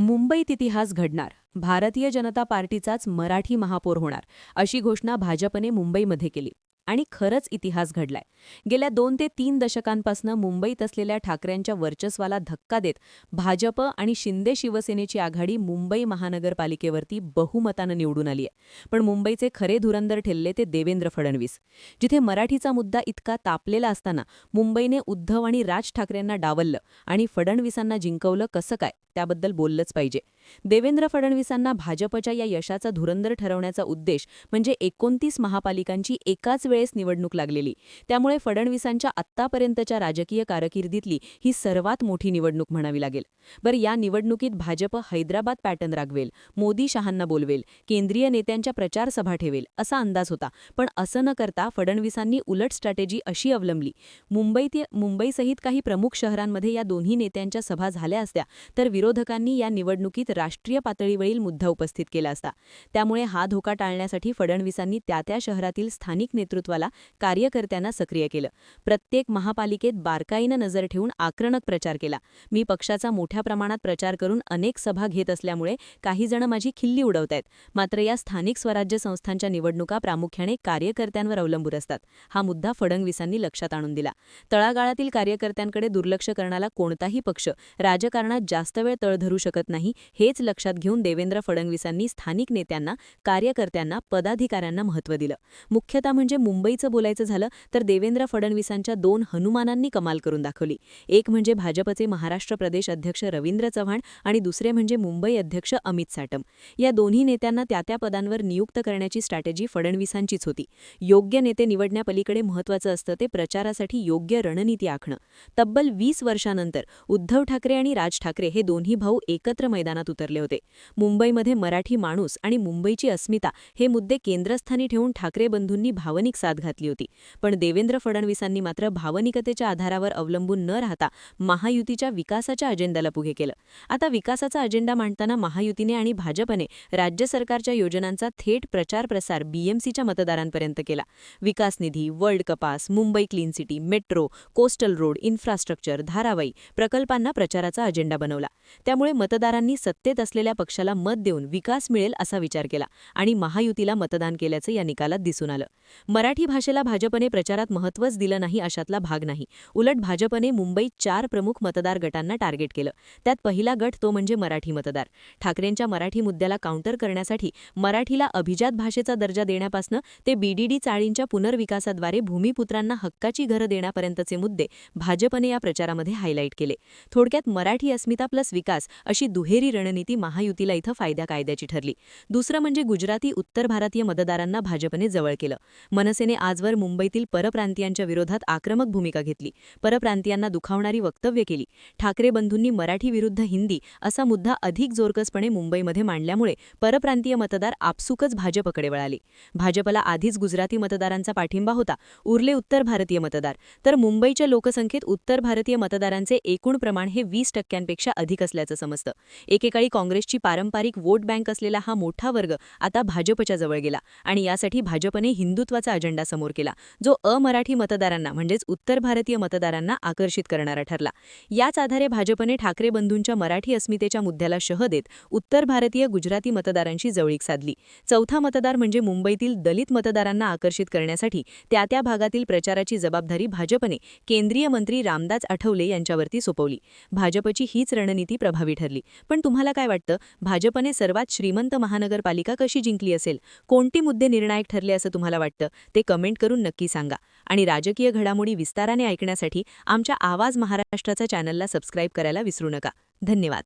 मुंबईत इतिहास घडणार. भारतीय जनता पार्टीचाच मराठी महापौर होणार अशी घोषणा भाजपने मुंबईमध्ये केली. आणि खरंच इतिहास घडलाय. गेल्या दोन ते तीन दशकांपासून मुंबईत असलेल्या ठाकरेंच्या वर्चस्वाला धक्का देत भाजप आणि शिंदे शिवसेनेची आघाडी मुंबई महानगरपालिकेवरती बहुमतानं निवडून आली आहे पण मुंबईचे खरे धुरंदर ठेलले ते देवेंद्र फडणवीस. जिथे मराठीचा मुद्दा इतका तापलेला असताना मुंबईने उद्धव आणि राज ठाकरेंना डावललं आणि फडणवीसांना जिंकवलं कसं काय? त्याबद्दल बोललंच पाहिजे. देवेंद्र फडणवीसांना भाजपच्या या यशाचा धुरंदर ठरवण्याचा उद्देश म्हणजे एकोणतीस महापालिकांची एकाच वेळेस निवडणूक लागलेली. त्यामुळे फडणवीसांच्या आत्तापर्यंतच्या राजकीय कारकिर्दीतली ही सर्वात मोठी निवडणूक म्हणावी लागेल. बरं या निवडणुकीत भाजप हैदराबाद पॅटर्न रागवेल मोदी शहांना बोलवेल केंद्रीय नेत्यांच्या प्रचार सभा ठेवेल असा अंदाज होता. पण असं न करता फडणवीसांनी उलट स्ट्रॅटेजी अशी अवलंबली. मुंबईत मुंबईसहित काही प्रमुख शहरांमध्ये या दोन्ही नेत्यांच्या सभा झाल्या असत्या तर विरोध विरोधकांनी या निवडणुकीत राष्ट्रीय पातळीवरील मुद्दा उपस्थित केला असता. त्यामुळे हा धोका टाळण्यासाठी फडणवीसांनी त्या त्या शहरातील स्थानिक नेतृत्वाला कार्यकर्त्यांना सक्रिय केलं. प्रत्येक महापालिकेत बारकाईनं नजर ठेवून आक्रमक प्रचार केला. मी पक्षाचा मोठ्या प्रमाणात प्रचार करून अनेक सभा घेत असल्यामुळे काही जण माझी खिल्ली उडवतायत. मात्र या स्थानिक स्वराज्य संस्थांच्या निवडणुका प्रामुख्याने कार्यकर्त्यांवर अवलंबून असतात. हा मुद्दा फडणवीसांनी लक्षात आणून दिला. तळागाळातील कार्यकर्त्यांकडे दुर्लक्ष करणारा कोणताही पक्ष राजकारणात जास्त वेळ तळ धरू शकत नाही हेच लक्षात घेऊन देवेंद्र फडणवीसांनी स्थानिक नेत्यांना कार्यकर्त्यांना पदाधिकाऱ्यांना महत्त्व दिलं. मुख्यतः म्हणजे मुंबईचं बोलायचं झालं तर देवेंद्र फडणवीसांच्या दोन हनुमानांनी कमाल करून दाखवली. एक म्हणजे भाजपचे महाराष्ट्र प्रदेश अध्यक्ष रवींद्र चव्हाण आणि दुसरे म्हणजे मुंबई अध्यक्ष अमित साटम. या दोन्ही नेत्यांना त्या त्या पदांवर नियुक्त करण्याची स्ट्रॅटेजी फडणवीसांचीच होती. योग्य नेते निवडण्यापलीकडे महत्त्वाचं असतं ते प्रचारासाठी योग्य रणनीती आखणं. तब्बल वीस वर्षानंतर उद्धव ठाकरे आणि राज ठाकरे हे दोन्ही भाऊ एकत्र मैदानात उतरले होते. मुंबईमध्ये मराठी माणूस आणि मुंबईची अस्मिता हे मुद्दे केंद्रस्थानी ठेवून ठाकरे बंधूंनी भावनिक साथ घातली होती. पण देवेंद्र फडणवीसांनी मात्र भावनिकतेच्या आधारावर अवलंबून न राहता महायुतीच्या विकासाच्या अजेंड्याला पुढे केलं. आता विकासाचा अजेंडा मांडताना महायुतीने आणि भाजपने राज्य सरकारच्या योजनांचा थेट प्रचार प्रसार बीएमसीच्या मतदारांपर्यंत केला. विकास निधी world class Mumbai clean city metro coastal road infrastructure Dharavi प्रकल्पांना प्रचाराचा अजेंडा बनवला. त्यामुळे मतदारांनी सत्तेत असलेल्या पक्षाला मत देऊन विकास मिळेल असा विचार केला आणि महायुतीला मतदान केल्याचं या निकालात दिसून आलं. मराठी भाषेला भाजपने प्रचारात महत्त्वच दिलं नाही अशातला भाग नाही. उलट भाजपने मुंबईत चार प्रमुख मतदार गटांना टार्गेट केलं. त्यात पहिला गट तो म्हणजे मराठी मतदार. ठाकरेंच्या मराठी मुद्द्याला काउंटर करण्यासाठी मराठीला अभिजात भाषेचा दर्जा देण्यापासून ते बीडीडी चाळींच्या पुनर्विकासाद्वारे भूमिपुत्रांना हक्काची घरं देण्यापर्यंतचे मुद्दे भाजपने या प्रचारामध्ये हायलाईट केले. थोडक्यात मराठी अस्मिता प्लस विकास अशी दुहेरी रणनीती महायुतीला इथं फायद्या कायद्याची ठरली. दुसरं म्हणजे गुजराती उत्तर भारतीय मतदारांना भाजपने जवळ केलं. मनसेने आजवर मुंबईतील परप्रांतीयांच्या विरोधात आक्रमक भूमिका घेतली. परप्रांतीयांना दुखावणारी वक्तव्य केली. ठाकरे बंधूंनी मराठी विरुद्ध हिंदी असा मुद्दा अधिक जोरकसपणे मुंबईमध्ये मांडल्यामुळे परप्रांतीय मतदार आपसुकच भाजपकडे वळाले. भाजपला आधीच गुजराती मतदारांचा पाठिंबा होता. उरले उत्तर भारतीय मतदार. तर मुंबईच्या लोकसंख्येत उत्तर भारतीय मतदारांचे एकूण प्रमाण हे वीस टक्क्यांपेक्षा अधिक असल्याचं समजतं. एकेकाळी काँग्रेसची पारंपरिक वोट बँक असलेला हा मोठा वर्ग आता भाजपच्या जवळ गेला आणि यासाठी भाजपने हिंदुत्वाचा अजेंडा समोर केला जो अमराठी मतदारांना म्हणजेच उत्तर भारतीय मतदारांना आकर्षित करणारा ठरला. याच आधारे भाजपने ठाकरे बंधूंच्या मराठी अस्मितेच्या मुद्द्याला शह देत उत्तर भारतीय गुजराती मतदारांशी जवळीक साधली. चौथा मतदार म्हणजे मुंबईतील दलित मतदारांना आकर्षित करण्यासाठी त्या त्या भागातील प्रचाराची जबाबदारी भाजपने केंद्रीय मंत्री रामदास आठवले यांच्यावरती सोपवली. भाजपची हीच रणनीती प्रभावी ठरली. पण तुम्हाला काय वाटतं? भाजपने सर्वात श्रीमंत महानगरपालिका कशी जिंकली असेल? कोणती मुद्दे निर्णायक ठरले असं तुम्हाला वाटतं? ते कमेंट करून नक्की सांगा. आणि राजकीय घडामोडी विस्ताराने ऐकण्यासाठी आमच्या आवाज महाराष्ट्राचा चॅनलला सबस्क्राईब करायला विसरू नका. धन्यवाद.